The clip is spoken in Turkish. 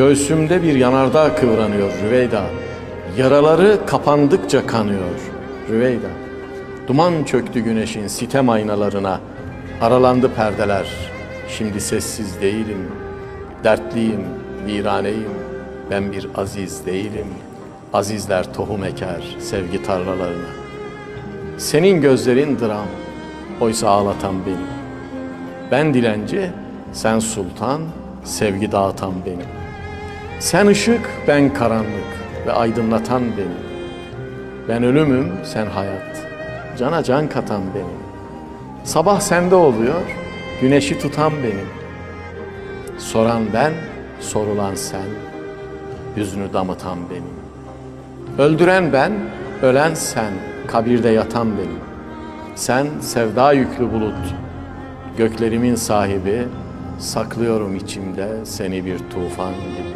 Göğsümde bir yanardağ kıvranıyor Rüveyda. Yaraları kapandıkça kanıyor Rüveyda. Duman çöktü güneşin sitem aynalarına. Aralandı perdeler. Şimdi sessiz değilim. Dertliyim, viraneyim. Ben bir aziz değilim. Azizler tohum eker sevgi tarlalarına. Senin gözlerin dram, oysa ağlatan benim. Ben dilenci, sen sultan, sevgi dağıtan benim. Sen ışık, ben karanlık ve aydınlatan benim. Ben ölümüm, sen hayat, cana can katan benim. Sabah sende oluyor, güneşi tutan benim. Soran ben, sorulan sen, hüznü damıtan benim. Öldüren ben, ölen sen, kabirde yatan benim. Sen sevda yüklü bulut, göklerimin sahibi, saklıyorum içimde seni bir tufan gibi.